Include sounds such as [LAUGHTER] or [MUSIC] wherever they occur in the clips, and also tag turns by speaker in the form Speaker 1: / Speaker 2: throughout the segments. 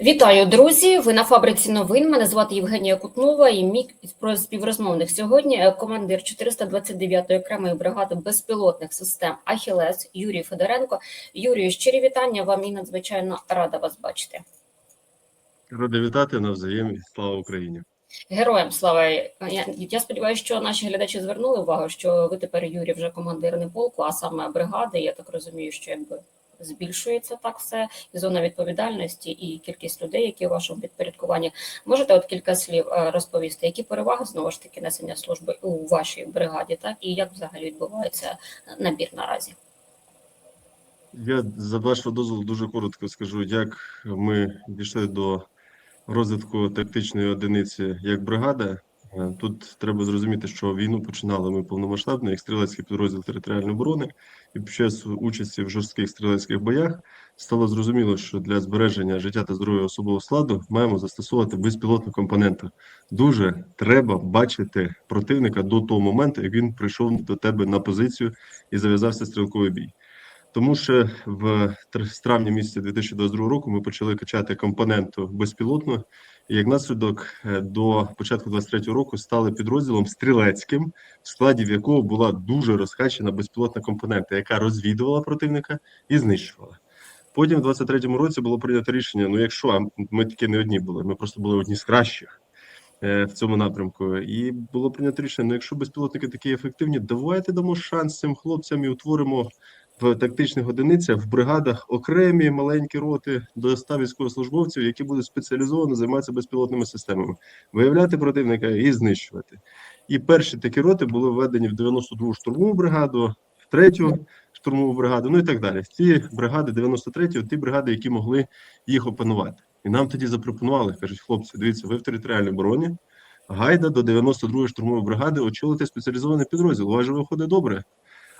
Speaker 1: Вітаю, друзі! Ви на фабриці новин. Мене звати Євгенія Кутнова і мій співрозмовник сьогодні командир 429-ї окремої бригади безпілотних систем Ахілес Юрій Федоренко. Юрію, щирі вітання вам і надзвичайно рада вас бачити.
Speaker 2: Ради вітати навзаєм. Слава Україні.
Speaker 1: Героям слава! Я, я сподіваюся, що наші глядачі звернули увагу, що ви тепер Юрій вже командир не полку, а саме бригади. Я так розумію, що якби збільшується так все і зона відповідальності, і кількість людей, які у вашому підпорядкуванні. Можете от кілька слів е, розповісти, які переваги знову ж таки несення служби у вашій бригаді, так і як взагалі відбувається набір наразі?
Speaker 2: Я за вашого дозволу дуже коротко скажу, як ми дійшли до розвитку тактичної одиниці як бригада. Е, Тут треба зрозуміти, що війну починали ми повномасштабно, як стрілецький підрозділ територіальної оборони, і під час участі в жорстких стрілецьких боях стало зрозуміло, що для збереження життя та здоров'я особового складу маємо застосовувати безпілотну компоненту. Дуже треба бачити противника до того моменту, як він прийшов до тебе на позицію і зав'язався стрілковий бій. Тому що в тр- з травня місяця 2022 року ми почали качати компоненту безпілотну, як наслідок е, до початку 23 року стали підрозділом стрілецьким, в складі якого була дуже розкачана безпілотна компонента, яка розвідувала противника і знищувала. Потім, в 23-му році, було прийнято рішення: ну, якщо ми таки не одні були, ми просто були одні з кращих е, в цьому напрямку. І було прийнято рішення: ну, якщо безпілотники такі ефективні, давайте дамо шанс цим хлопцям і утворимо в тактичних одиницях в бригадах окремі маленькі роти до 100 військовослужбовців, які будуть спеціалізовано займатися безпілотними системами, виявляти противника і знищувати. І перші такі роти були введені в 92-ту штурмову бригаду, в 3-ю штурмову бригаду, ну і так далі. Ці бригади 93-ї, ті бригади, які могли їх опанувати. І нам тоді запропонували, кажуть, хлопці, дивіться, ви в територіальній обороні. Гайда до 92-ї штурмової бригади очолити спеціалізований підрозділ. У вас же виходить добре.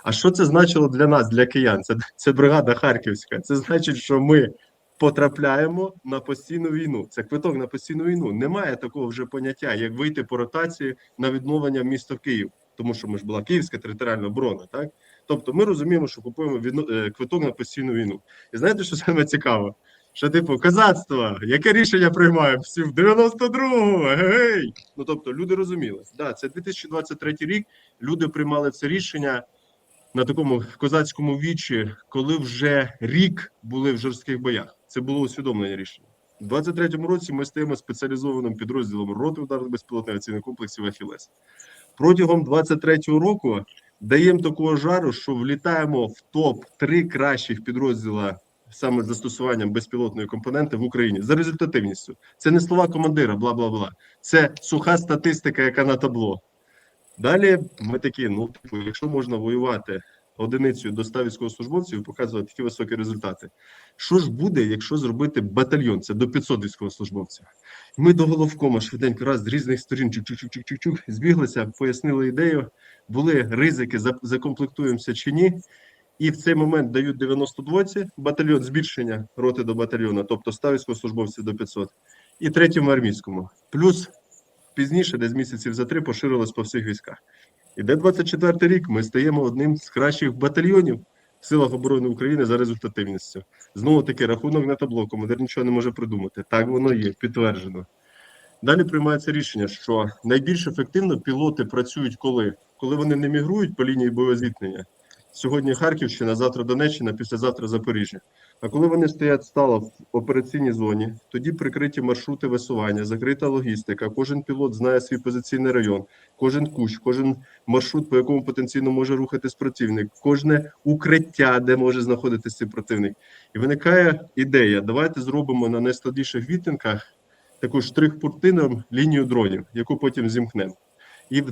Speaker 2: А що це значило для нас, для киян? Це, це бригада Харківська. Це значить, що ми потрапляємо на постійну війну. Це квиток на постійну війну. Немає такого вже поняття, як вийти по ротації на відновлення в місто Київ, тому що ми ж була Київська територіальна оборона. Так, тобто, ми розуміємо, що купуємо відно... е, квиток на постійну війну. І знаєте, що саме цікаво? Що, типу, козацтво, яке рішення приймаємо? Всі в 92-го, гей! Ну тобто, люди розуміли, да, це 2023 рік. Люди приймали це рішення на такому козацькому вічі, коли вже рік були в жорстких боях. Це було усвідомлення рішення. У 23-му році ми стаємо спеціалізованим підрозділом роти ударних безпілотних авіаційних комплексів Ахілес. Протягом 23-го року даємо такого жару, що влітаємо в топ 3 кращих підрозділа саме застосуванням безпілотної компоненти в Україні за результативністю. Це не слова командира, бла бла бла. Це суха статистика, яка на табло. Далі ми такі: ну, типу, якщо можна воювати одиницею до 100 військовослужбовців і показувати такі високі результати, що ж буде, якщо зробити батальйон? Це до 500 військовослужбовців. Ми до головкома швиденько раз з різних сторін чук-чук-чук-чук-чук збіглися, пояснили ідею, були ризики, закомплектуємося чи ні. І в цей момент дають 92 батальйон збільшення роти до батальйону, тобто 100 військовослужбовців до 500, і третьому армійському. Плюс пізніше, десь місяців за три, поширилось по всіх військах. Іде 24 рік. Ми стаємо одним з кращих батальйонів в силах оборони України за результативністю. Знову таки, рахунок на табло, командир нічого не може придумати. Так воно є, підтверджено. Далі приймається рішення, що найбільш ефективно пілоти працюють коли? Коли вони не мігрують по лінії бойового зіткнення. Сьогодні Харківщина, завтра Донеччина, післязавтра Запоріжжя. А коли вони стоять стало в операційній зоні, тоді прикриті маршрути висування, закрита логістика. Кожен пілот знає свій позиційний район, кожен кущ, кожен маршрут, по якому потенційно може рухатись противник, кожне укриття, де може знаходитися цей противник. І виникає ідея: давайте зробимо на найскладніших відтинках таку штрих-пуртином лінію дронів, яку потім зімкнемо. І в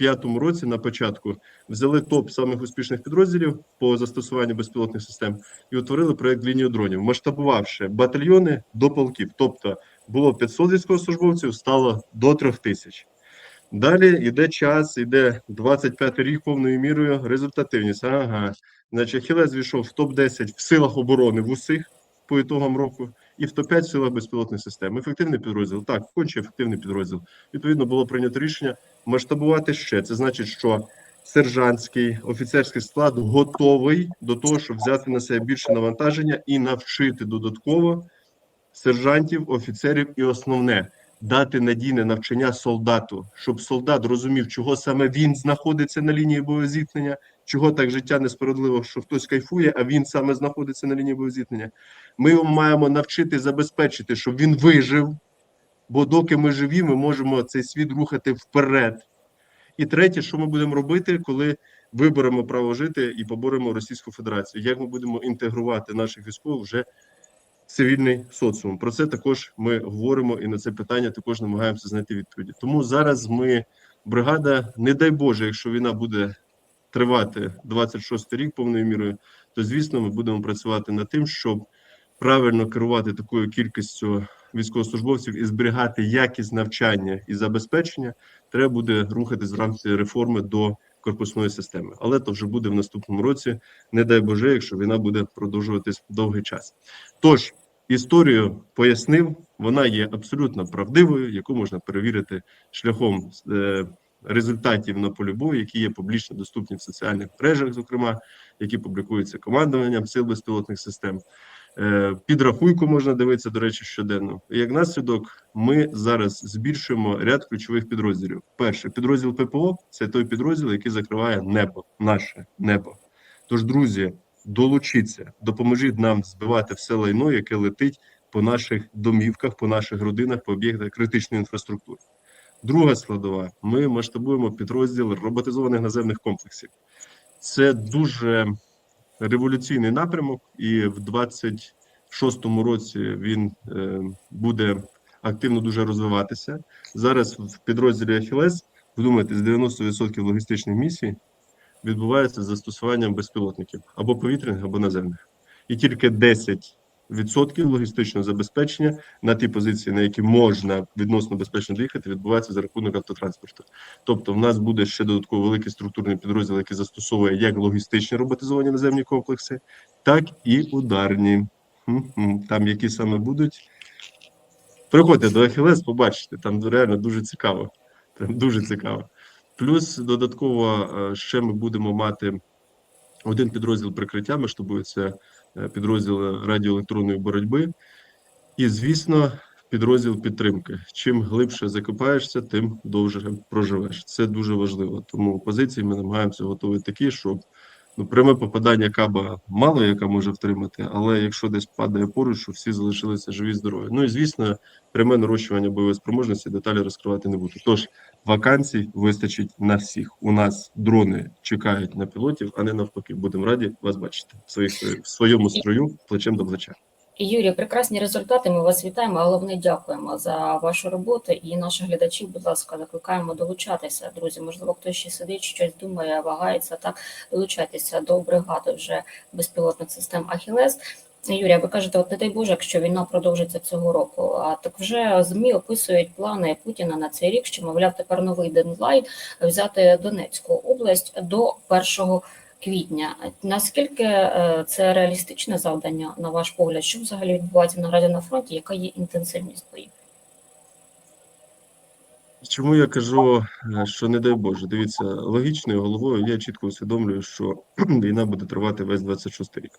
Speaker 2: 25-му році на початку взяли топ самих успішних підрозділів по застосуванню безпілотних систем і утворили проект лінію дронів, масштабувавши батальйони до полків. Тобто було 500 військовослужбовців, стало до 3000. Далі йде час, йде 25 рік повною мірою результативність. Ага, значить, Хілес війшов в топ-10 в силах оборони в усіх по ітогам року і в топ-5 в силах безпілотних систем. Ефективний підрозділ. Так, конче ефективний підрозділ. Відповідно, було прийнято рішення масштабувати ще. Це значить, що сержантський офіцерський склад готовий до того, щоб взяти на себе більше навантаження і навчити додатково сержантів, офіцерів і основне дати надійне навчання солдату, щоб солдат розумів, чого саме він знаходиться на лінії боєзіткнення, чого так життя несправедливо, що хтось кайфує, а він саме знаходиться на лінії боєзіткнення. Ми його маємо навчити забезпечити, щоб він вижив. Бо доки ми живі, ми можемо цей світ рухати вперед. І третє, що ми будемо робити, коли виберемо право жити і поборемо Російську Федерацію, як ми будемо інтегрувати наших військових вже цивільний соціум. Про це також ми говоримо і на це питання також намагаємося знайти відповіді. Тому зараз ми бригада, не дай Боже, якщо війна буде тривати 26 рік повною мірою, то звісно ми будемо працювати над тим, щоб правильно керувати такою кількістю військовослужбовців і зберігати якість навчання і забезпечення. Треба буде рухатись в рамці реформи до корпусної системи, але то вже буде в наступному році. Не дай Боже, якщо війна буде продовжуватись довгий час. Тож історію пояснив, вона є абсолютно правдивою, яку можна перевірити шляхом е, результатів на полі бою, які є публічно доступні в соціальних мережах, зокрема, які публікуються командуванням сил безпілотних систем. Е, Підрахуйку можна дивитися, до речі, щоденно. Як наслідок, ми зараз збільшуємо ряд ключових підрозділів. Перше, підрозділ ППО це той підрозділ, який закриває небо, наше небо. Тож, друзі, долучіться, допоможіть нам збивати все лайно, яке летить по наших домівках, по наших родинах, по об'єктах критичної інфраструктури. Друга складова: ми масштабуємо підрозділ роботизованих наземних комплексів. Це дуже революційний напрямок, і в 26-му році він е, буде активно дуже розвиватися. Зараз в підрозділі Ахілес, вдумайтесь, 90% логістичних місій відбувається з застосуванням безпілотників або повітряних, або наземних, і тільки 10% логістичного забезпечення на ті позиції, на які можна відносно безпечно доїхати, відбувається за рахунок автотранспорту. Тобто, в нас буде ще додатково великий структурний підрозділ, який застосовує як логістичні роботизовані наземні комплекси, так і ударні. Там які саме будуть. Приходьте до Ахілес, побачите, там реально дуже цікаво. Прям дуже цікаво. Плюс додатково е, ще ми будемо мати один підрозділ прикриття, масштабується е, підрозділ радіоелектронної боротьби. І, звісно, підрозділ підтримки. Чим глибше закопаєшся, тим довше проживеш. Це дуже важливо. Тому позиції ми намагаємося готувати такі, щоб ну, пряме попадання каба мало яка може втримати, але якщо десь падає поруч, що всі залишилися живі, здорові. Ну і звісно, пряме нарощування бойової спроможності деталі розкривати не буду. Тож вакансій вистачить на всіх. У нас дрони чекають на пілотів, а не навпаки. Будемо раді вас бачити в своїх в своєму строю плечем до плеча.
Speaker 1: Юрій, прекрасні результати. Ми вас вітаємо. Головне, дякуємо за вашу роботу. І наших глядачів, будь ласка, закликаємо долучатися. Друзі, можливо, хтось ще сидить, щось думає, вагається так. Долучайтеся до бригади вже безпілотних систем Ахілес. Юрія, ви кажете, от не дай Боже, якщо війна продовжиться цього року. А так вже змі описують плани Путіна на цей рік, що мовляв тепер новий дедлайн взяти Донецьку область до 1 квітня. Наскільки е, це реалістичне завдання, на ваш погляд? Що взагалі відбувається наразі на фронті? Яка є інтенсивність боїв?
Speaker 2: Чому я кажу, е, що не дай Боже, дивіться, логічною головою я чітко усвідомлюю, що [CLEARS THROAT] війна буде тривати весь 26 рік.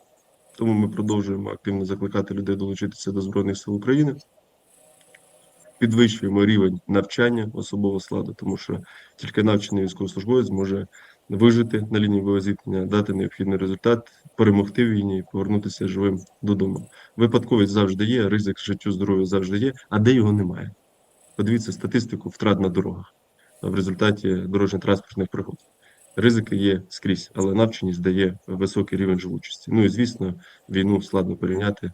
Speaker 2: Тому ми продовжуємо активно закликати людей долучитися до Збройних сил України, підвищуємо рівень навчання особового складу, тому що тільки навчений військовослужбовець може вижити на лінії боєзіткнення, дати необхідний результат, перемогти в війні і повернутися живим додому. Випадковість завжди є, ризик життю здоров'я завжди є, а де його немає. Подивіться статистику втрат на дорогах в результаті дорожньо-транспортних пригод. Ризики є скрізь, але навченість дає високий рівень живучості. Ну і звісно, війну складно порівняти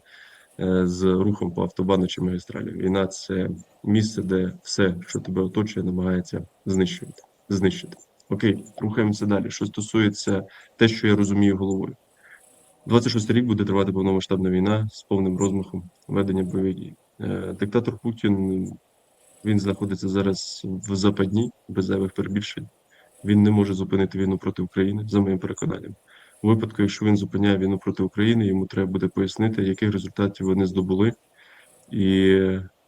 Speaker 2: е, з рухом по автобану чи магістралі. Війна це місце, де все, що тебе оточує, намагається знищувати. знищити. Окей, рухаємося далі. Що стосується те, що я розумію головою. 26 рік буде тривати повномасштабна війна з повним розмахом ведення бойових дій. Е, Диктатор Путін він знаходиться зараз в западні, без зайвих перебільшень. Він не може зупинити війну проти України, за моїм переконанням. У випадку, якщо він зупиняє війну проти України, йому треба буде пояснити, яких результатів вони здобули, і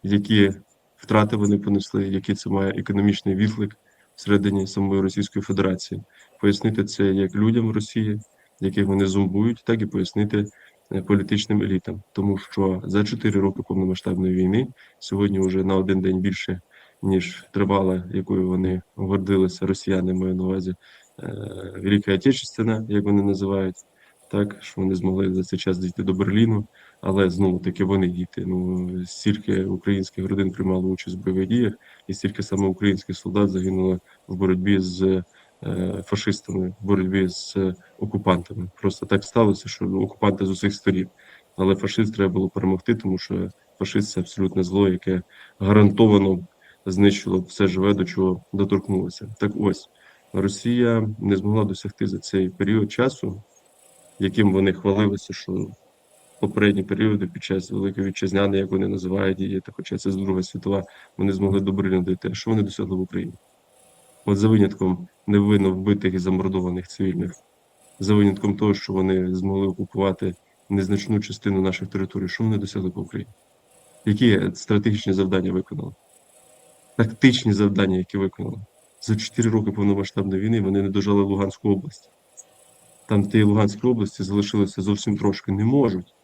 Speaker 2: які втрати вони понесли, який це має економічний відклик всередині самої Російської Федерації. Пояснити це як людям Росії, яких вони зомбують, так і пояснити е, політичним елітам, тому що за 4 роки повномасштабної війни сьогодні вже на один день більше ніж тривала, якою вони гордилися росіяни, маю на увазі е, Велика Отечественна, як вони називають, так що вони змогли за цей час дійти до Берліну, але знову таки вони діти. Ну стільки українських родин приймало участь в бойових діях, і стільки саме українських солдат загинуло в боротьбі з е, фашистами, в боротьбі з е, окупантами. Просто так сталося, що окупанти з усіх сторін. Але фашист треба було перемогти, тому що фашист це абсолютне зло, яке гарантовано знищило все живе, до чого доторкнулося. Так ось Росія не змогла досягти за цей період часу, яким вони хвалилися, що попередні періоди під час Великої Вітчизняної, як вони називають її, та хоча це з Друга світова, вони змогли до Берліна дійти. А що вони досягли в Україні? От за винятком невинно вбитих і замордованих цивільних, за винятком того, що вони змогли окупувати незначну частину наших територій, що вони досягли по Україні? Які стратегічні завдання виконали? Тактичні завдання, які виконали. За 4 роки повномасштабної війни вони не дожали Луганську область. Там в тій Луганській області залишилося зовсім трошки. Не можуть.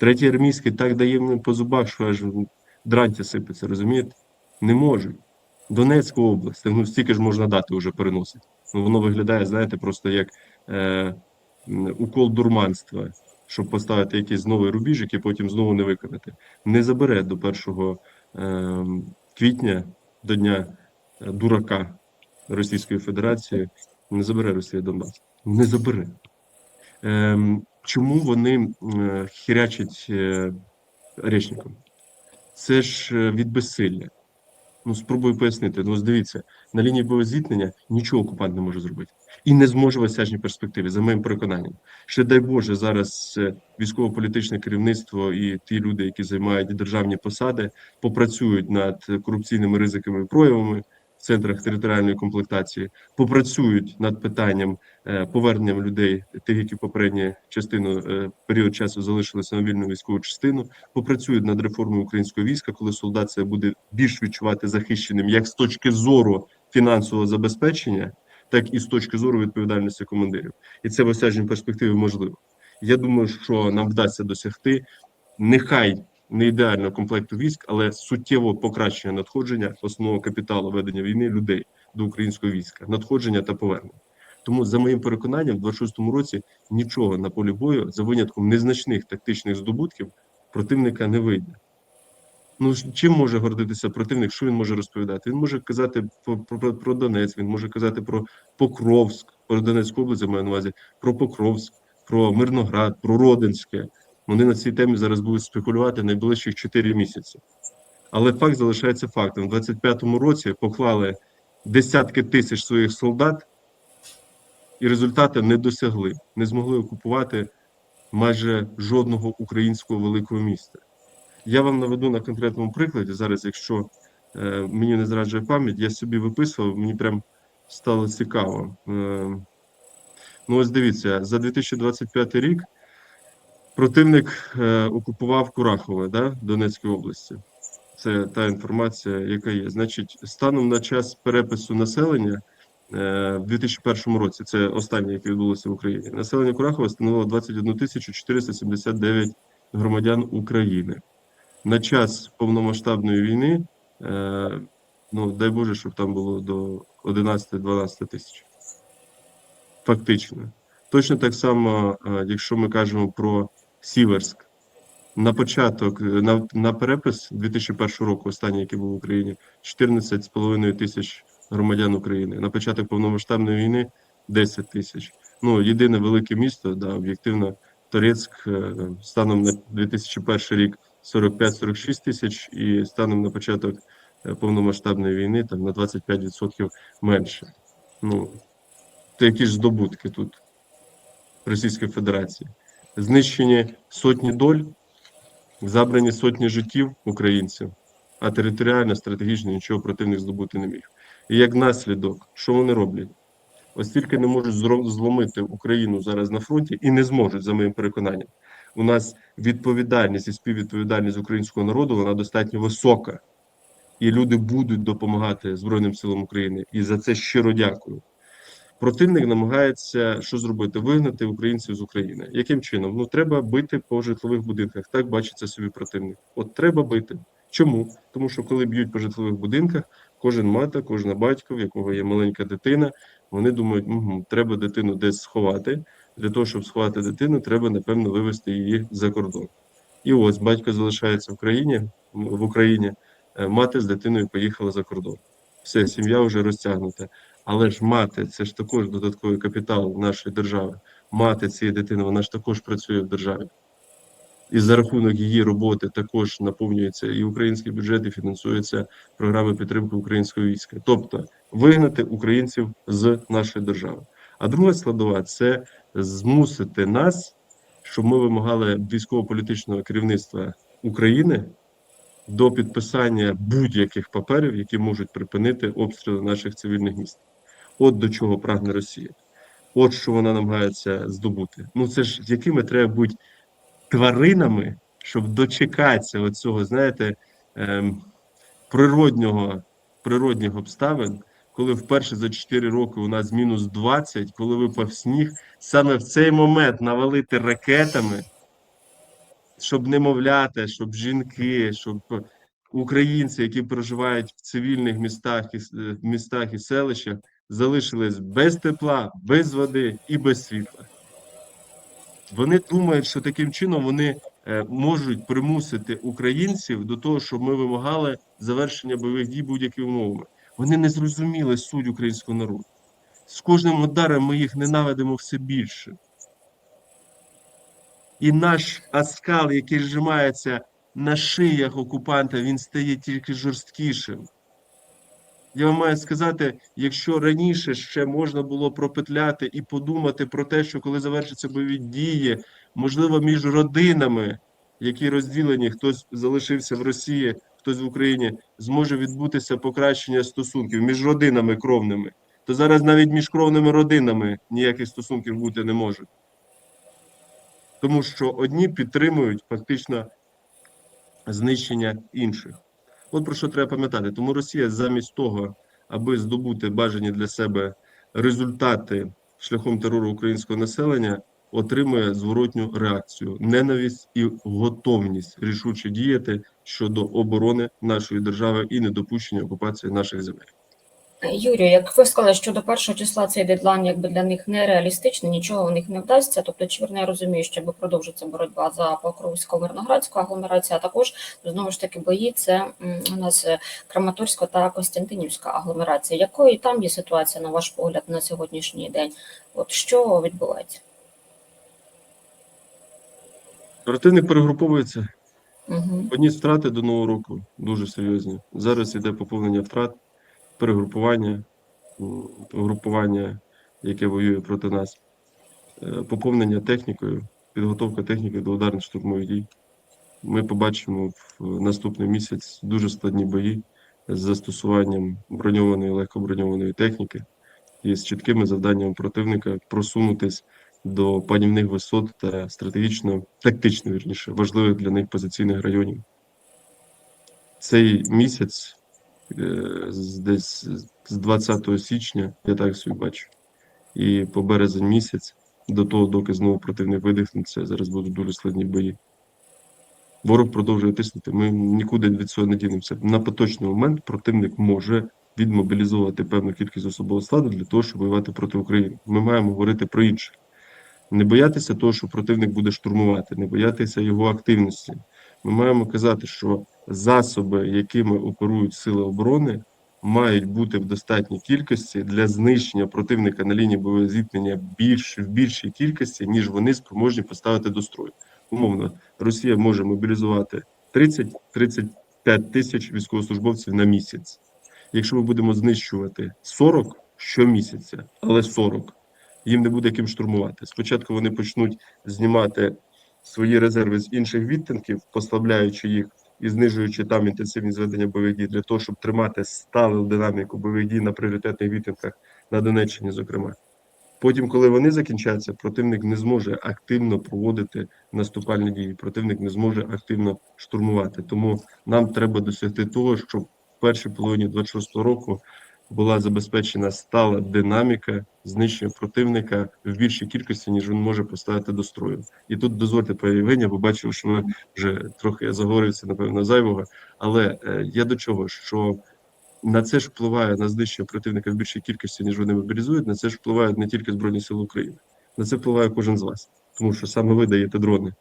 Speaker 2: Третій армійський так дає мені по зубах, що аж дрантя сипеться, розумієте? Не можуть. Донецьку область, ну стільки ж можна дати вже переносить. Ну воно виглядає, знаєте, просто як е, укол дурманства, щоб поставити якийсь новий рубіж, який потім знову не виконати. Не забере до 1 е, квітня, до дня е, дурака Російської Федерації, не забере Росія Донбас. Не забере. Ем, чому вони е, хірячать е, речником? Це ж е, від безсилля. Ну, спробую пояснити. Ну, дивіться, на лінії бойового зіткнення нічого окупант не може зробити. І не зможе в осяжній перспективі, за моїм переконанням. Ще дай Боже, зараз військово-політичне керівництво і ті люди, які займають державні посади, попрацюють над корупційними ризиками і проявами центрах територіальної комплектації, попрацюють над питанням е, поверненням людей, тих, які попередню частину е, період часу залишилися на вільну військову частину, попрацюють над реформою українського війська, коли солдат себе буде більш відчувати захищеним як з точки зору фінансового забезпечення, так і з точки зору відповідальності командирів. І це в осяжній перспективі можливо. Я думаю, що нам вдасться досягти нехай не ідеального комплекту військ, але суттєвого покращення надходження основного капіталу ведення війни людей до українського війська, надходження та повернення. Тому, за моїм переконанням, в 26-му році нічого на полі бою за винятком незначних тактичних здобутків противника не вийде. Ну чим може гордитися противник? Що він може розповідати? Він може казати про, про, про Донець, він може казати про Покровськ, про Донецьку область, маю на увазі, про Покровськ, про Мирноград, про Родинське. Вони на цій темі зараз будуть спекулювати найближчих 4 місяці. Але факт залишається фактом. У 25-му році поклали десятки тисяч своїх солдат, і результати не досягли, не змогли окупувати майже жодного українського великого міста. Я вам наведу на конкретному прикладі. Зараз, якщо е, мені не зраджує пам'ять, я собі виписував, мені прям стало цікаво. Е, ну, ось дивіться, за 2025 рік противник е, окупував Курахове да, в Донецькій області. Це та інформація, яка є. Значить, станом на час перепису населення е, в 2001 році, це останнє, яке відбулося в Україні, населення Курахова становило 21 тисячу 479 громадян України. На час повномасштабної війни, е, ну дай Боже, щоб там було до 11-12 тисяч. Фактично. Точно так само, якщо ми кажемо про Сіверськ, на початок, е, на, на перепис 2001 року, останній, який був в Україні, 14,5 тисяч громадян України. На початок повномасштабної війни 10 тисяч. Ну, єдине велике місто, да, об'єктивно, Торецьк, е, станом на 2001 рік 45-46 тисяч, і станом на початок е, повномасштабної війни там на 25% менше. Ну, то які ж здобутки тут Російської Федерації? Знищені сотні доль, забрані сотні життів українців, а територіально, стратегічно нічого противник здобути не міг. І як наслідок, що вони роблять? Ось тільки не можуть зломити Україну зараз на фронті і не зможуть, за моїм переконанням. У нас відповідальність і співвідповідальність українського народу вона достатньо висока, і люди будуть допомагати Збройним силам України. І за це щиро дякую. Противник намагається що зробити? Вигнати українців з України. Яким чином? Ну треба бити по житлових будинках. Так бачиться собі противник. От треба бити. Чому? Тому що коли б'ють по житлових будинках, кожен мати, кожна батько, в якого є маленька дитина, вони думають, угу, треба дитину десь сховати. Для того, щоб сховати дитину, треба напевно вивезти її за кордон. І ось батько залишається в країні в Україні, е, мати з дитиною поїхала за кордон. Все, сім'я вже розтягнута. Але ж мати це ж також додатковий капітал нашої держави. Мати цієї дитини, вона ж також працює в державі. І за рахунок її роботи також наповнюється і український бюджет, і фінансується програми підтримки українського війська. Тобто вигнати українців з нашої держави. А друга складова це змусити нас, щоб ми вимагали військово-політичного керівництва України до підписання будь-яких паперів, які можуть припинити обстріли наших цивільних міст. От до чого прагне Росія. От що вона намагається здобути. Ну це ж якими треба бути тваринами, щоб дочекатися оцього, знаєте, ем, природнього, природних обставин, коли вперше за 4 роки у нас мінус 20, коли випав сніг, саме в цей момент навалити ракетами, щоб немовляти, щоб жінки, щоб українці, які проживають в цивільних містах і е, містах і селищах, залишились без тепла, без води і без світла. Вони думають, що таким чином вони е, можуть примусити українців до того, щоб ми вимагали завершення бойових дій будь-якими умовами. Вони не зрозуміли суть українського народу. З кожним ударом ми їх ненавидимо все більше. І наш аскал, який зжимається на шиях окупанта, він стає тільки жорсткішим. Я вам маю сказати, якщо раніше ще можна було пропетляти і подумати про те, що коли завершаться бойові дії, можливо, між родинами, які розділені, хтось залишився в Росії, хтось в Україні, зможе відбутися покращення стосунків між родинами кровними, то зараз навіть між кровними родинами ніяких стосунків бути не може. Тому що одні підтримують фактично знищення інших. От про що треба пам'ятати. Тому Росія замість того, аби здобути бажані для себе результати шляхом терору українського населення, отримує зворотню реакцію, ненависть і готовність рішуче діяти щодо оборони нашої держави і недопущення окупації наших земель.
Speaker 1: Юрію, як ви сказали, що до першого числа цей дедлайн якби для них нереалістичний, нічого у них не вдасться. Тобто, чи вірно я розумію, що якби продовжиться боротьба за Покровську мирноградську агломерацію, а також знову ж таки бої це у нас е, Краматорська та Костянтинівська агломерація. Якою там є ситуація, на ваш погляд, на сьогоднішній день? От що відбувається?
Speaker 2: Противник перегруповується.
Speaker 1: Угу.
Speaker 2: Одні втрати до нового року дуже серйозні. Зараз іде поповнення втрат, перегрупування, групування, яке воює проти нас, е, поповнення технікою, підготовка техніки до ударних штурмових дій. Ми побачимо в наступний місяць дуже складні бої з застосуванням броньованої легкоброньованої техніки і з чіткими завданнями противника просунутись до панівних висот та стратегічно, тактично вірніше, важливих для них позиційних районів. Цей місяць, е, десь з 20 січня, я так собі бачу, і по березень місяць, до того, доки знову противник видихнеться, зараз будуть дуже складні бої. Ворог продовжує тиснути. Ми нікуди від цього не дінемося. На поточний момент противник може відмобілізувати певну кількість особового складу для того, щоб воювати проти України. Ми маємо говорити про інше. Не боятися того, що противник буде штурмувати, не боятися його активності. Ми маємо казати, що засоби, якими оперують сили оборони, мають бути в достатній кількості для знищення противника на лінії бойового зіткнення більш в більшій кількості, ніж вони спроможні поставити до строю. Умовно, Росія може мобілізувати 30-35 тисяч військовослужбовців на місяць. Якщо ми будемо знищувати 40 щомісяця, але 40, їм не буде ким штурмувати. Спочатку вони почнуть знімати свої резерви з інших відтинків, послабляючи їх і знижуючи там інтенсивність зведення бойових дій для того, щоб тримати сталу динаміку бойових дій на пріоритетних відтинках на Донеччині, зокрема. Потім, коли вони закінчаться, противник не зможе активно проводити наступальні дії. Противник не зможе активно штурмувати. Тому нам треба досягти того, щоб в першій половині 26-го року була забезпечена стала динаміка знищення противника в більшій кількості, ніж він може поставити до строю. І тут дозвольте, Євгенія, бо бачив, що ви вже трохи заговорився, напевно, зайвого. Але е, я до чого, що на це ж впливає на знищення противника в більшій кількості, ніж вони мобілізують. На це ж впливають не тільки Збройні Сили України, на це впливає кожен з вас, тому що саме ви даєте дрони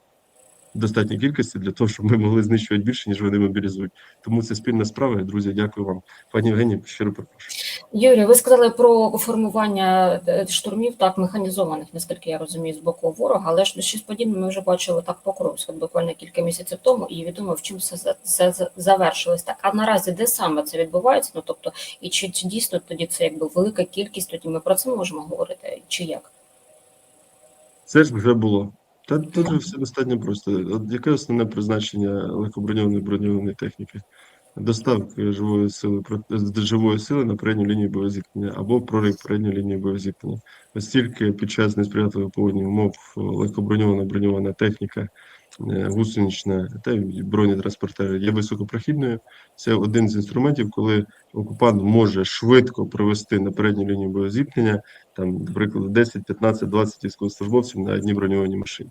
Speaker 2: достатній кількості для того, щоб ми могли знищувати більше, ніж вони мобілізують. Тому це спільна справа. Друзі, дякую вам, пані Євгенія. Щиро перепрошую.
Speaker 1: Юрій, ви сказали про формування е, штурмів так механізованих, наскільки я розумію, з боку ворога, але ж щось подібне ми вже бачили так по буквально кілька місяців тому, і відомо в чим все це завершилось. Так а наразі де саме це відбувається? Ну тобто, і чи, чи дійсно тоді це якби велика кількість? Тоді ми про це можемо говорити, чи як?
Speaker 2: Це ж вже було. Та тут все достатньо просто. От яке основне призначення легкоброньованої броньованої техніки? Доставка живої сили живої сили на передню лінію боєзіткнення або прорив передньої лінії боєзіткнення. Оскільки під час несприятливих поводні умов легкоброньована броньована техніка, е, гусенична та й бронетранспортери є високопрохідною. Це один з інструментів, коли окупант може швидко провести на передню лінію боєзіткнення там, наприклад, 10, 15, 20 військовослужбовців на одній броньованій машині.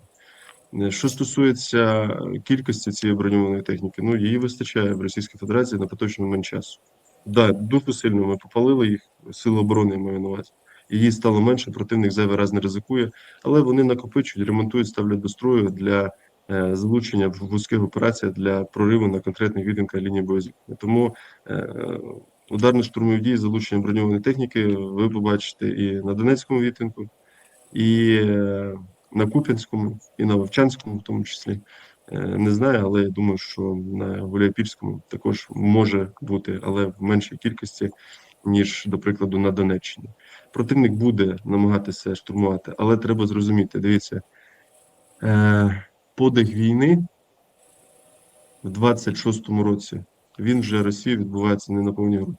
Speaker 2: Е, Що стосується кількості цієї броньованої техніки, ну її вистачає в Російській Федерації на поточний момент часу. Да, дуже сильно ми попалили їх, сили оборони маю на увазі. Її стало менше, противник зайвий раз не ризикує, але вони накопичують, ремонтують, ставлять до строю для е, залучення в вузьких операціях для прориву на конкретних відтинках лінії боєзіткнення. Тому е, ударно-штурмові дії, залучення броньованої техніки ви побачите і на Донецькому відтинку, і е, на Куп'янському, і на Вовчанському, в тому числі. Е, Не знаю, але я думаю, що на Гуляйпільському також може бути, але в меншій кількості, ніж, до прикладу, на Донеччині. Противник буде намагатися штурмувати, але треба зрозуміти, дивіться, е, подих війни в 26-му році він вже Росії відбувається не на повні груди.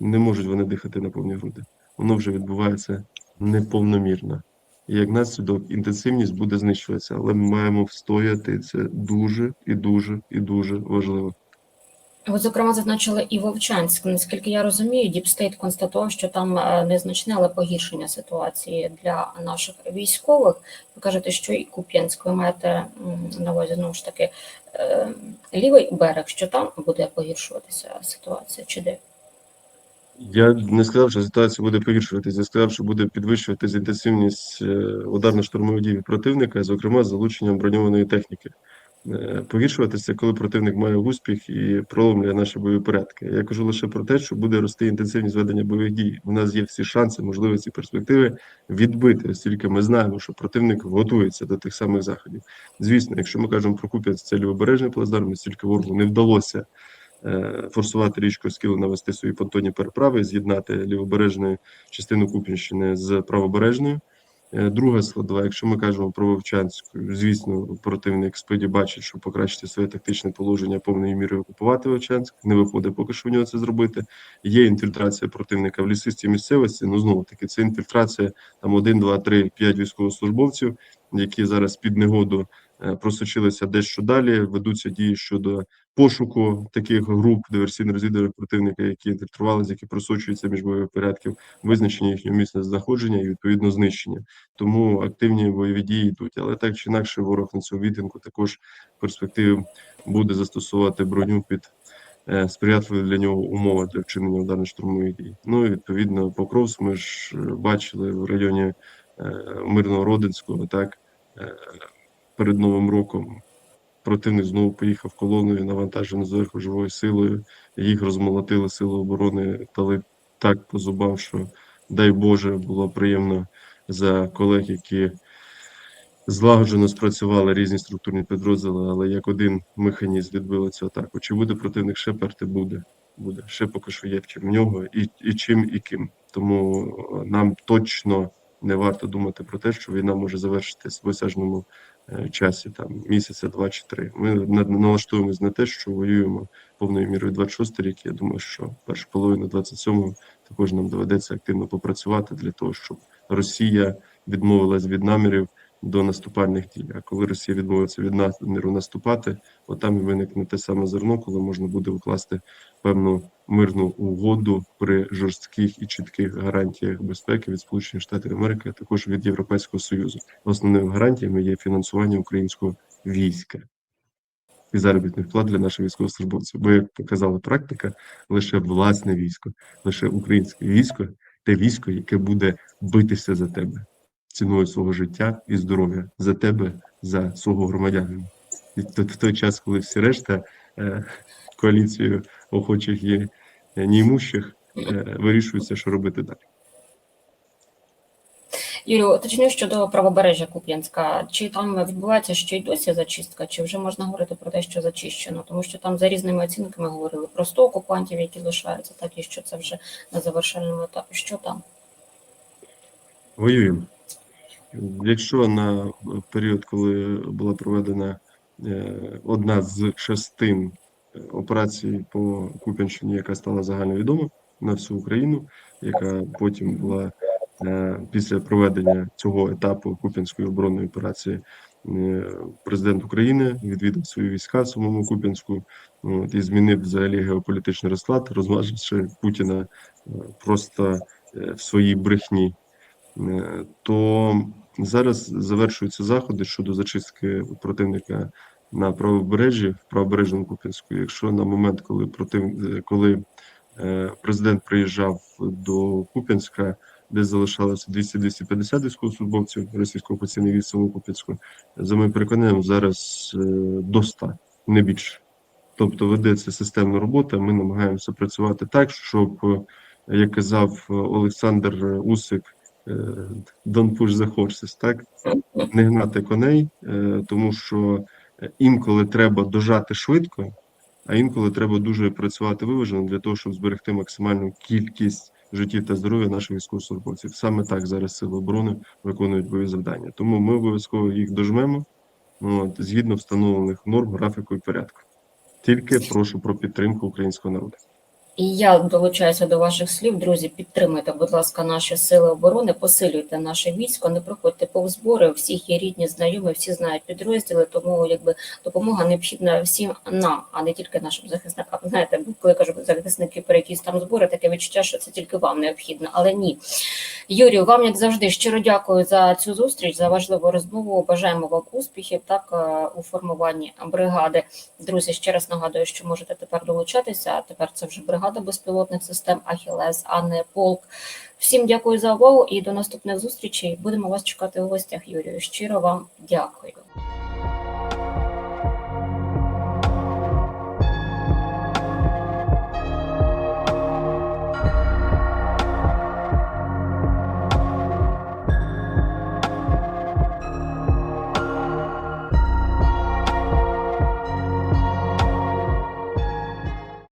Speaker 2: Не можуть вони дихати на повні груди. Воно вже відбувається неповномірно. І як наслідок інтенсивність буде знищуватися, але ми маємо встояти. Це дуже і дуже і дуже важливо.
Speaker 1: Ви, зокрема, зазначили і Вовчанськ. Наскільки я розумію, Діпстейт констатував, що там е, незначне, але погіршення ситуації для наших військових. Ви кажете, що і Куп'янськ, ви маєте на увазі знову ж таки е, лівий берег, що там буде погіршуватися ситуація, чи де?
Speaker 2: Я не сказав, що ситуація буде погіршуватися. Я сказав, що буде підвищуватися інтенсивність е, ударно-штурмових дій противника, зокрема з залученням броньованої техніки. Е, Погіршуватися, коли противник має успіх і проломлює наші бойові порядки. Я кажу лише про те, що буде рости інтенсивність ведення бойових дій. У нас є всі шанси, можливості, перспективи відбити, оскільки ми знаємо, що противник готується до тих самих заходів. Звісно, якщо ми кажемо про Куп'янськ, це лівобережний плацдарм, стільки ворогу не вдалося е, форсувати річку Скілу, навести свої понтонні переправи, з'єднати лівобережну частину Куп'янщини з правобережною. Е, Друга складова, якщо ми кажемо про Вовчанську, звісно, противник споді бачить, що покращити своє тактичне положення повною мірою окупувати Вовчанськ. Не виходить поки що в нього це зробити. Є інфільтрація противника в лісистій місцевості. Ну знову таки, це інфільтрація там 1, 2, 3, 5 військовослужбовців, які зараз під негоду просочилися дещо далі. Ведуться дії щодо пошуку таких груп диверсійно-розвідувальних противника, які інфільтрувалися, які просочуються між бойових порядків, визначення їхнього місця знаходження і відповідно знищення. Тому активні бойові дії йдуть. Але так чи інакше, ворог на цьому відтинку також в перспективі буде застосувати броню під е, сприятливі для нього умови для вчинення ударно-штурмових дій. Ну і відповідно Покровськ ми ж е, бачили в районі е, Мирного Родинського, так е, перед Новим роком. Противник знову поїхав колоною, навантажений зверху живою силою. Їх розмолотили сили оборони, дали так по зубам, що дай Боже, було приємно за колег, які злагоджено спрацювали різні структурні підрозділи, але як один механізм відбили цю атаку. Чи буде противник ще перти? Буде. Буде. Ще поки що є чим в нього і, і чим, і ким. Тому е, нам точно не варто думати про те, що війна може завершитись в осяжному е, часі, там місяця, два чи три. Ми на- налаштуємось на те, що воюємо повною мірою 26 рік. Я думаю, що першу половину 27-го також нам доведеться активно попрацювати для того, щоб Росія відмовилась від намірів до наступальних дій. А коли Росія відмовиться від наміру наступати, от там і виникне те саме зерно, коли можна буде укласти певну мирну угоду при жорстких і чітких гарантіях безпеки від Сполучених Штатів Америки, а також від Європейського Союзу. Основними гарантіями є фінансування українського війська і заробітних плат для наших військовослужбовців. Бо, як показала практика, лише власне військо, лише українське військо, те військо, яке буде битися за тебе ціною свого життя і здоров'я за тебе, за свого громадянина. І в той час, коли всі решта е, коаліцією охочих і е, неімущих е, вирішується, що робити далі.
Speaker 1: Юрію, уточню щодо правобережжя Куп'янська. Чи там відбувається ще й досі зачистка, чи вже можна говорити про те, що зачищено? Тому що там за різними оцінками говорили про 100 окупантів, які лишаються, так і що це вже на завершальному етапі. Що там?
Speaker 2: Воюємо. Якщо на період, коли була проведена е, одна з частин е, операції по Куп'янщині, яка стала загальновідома на всю Україну, яка потім була е, після проведення цього етапу Куп'янської оборонної операції, президент України відвідав свої війська самому Куп'янську і змінив взагалі геополітичний розклад, розмаживши Путіна просто в своїй брехні. То зараз завершуються заходи щодо зачистки противника на правобережжі, в правобережному Куп'янську. Якщо на момент, коли против... е, коли е, президент приїжджав до Куп'янська, де залишалося 200-250 військовослужбовців російського окупаційного військ самого Куп'янську, за моїм переконанням, зараз е, до 100, не більше. Тобто ведеться системна робота. Ми намагаємося працювати так, щоб, як казав Олександр Усик, don't push the horses, так? Не гнати коней, е, тому що інколи треба дожати швидко, а інколи треба дуже працювати виважено для того, щоб зберегти максимальну кількість життів та здоров'я наших військовослужбовців. Саме так зараз сили оборони виконують бойові завдання. Тому ми обов'язково їх дожмемо от, згідно встановлених норм, графіку і порядку. Тільки прошу про підтримку українського народу.
Speaker 1: І я долучаюся до ваших слів, друзі. Підтримуйте, будь ласка, наші сили оборони, посилюйте наше військо, не проходьте повз збори. У всіх є рідні, знайомі, всі знають підрозділи. Тому якби допомога необхідна всім нам, а не тільки нашим захисникам. Знаєте, коли кажу захисники про якісь там збори, таке відчуття, що це тільки вам необхідно, але ні. Юрію, вам як завжди щиро дякую за цю зустріч, за важливу розмову. Бажаємо вам успіхів так е, у формуванні бригади. Друзі, ще раз нагадую, що можете тепер долучатися. А тепер це вже бригада безпілотних систем Ахілес, а не полк. Всім дякую за увагу і до наступних зустрічей. Будемо вас чекати у гостях. Юрію. Щиро вам дякую.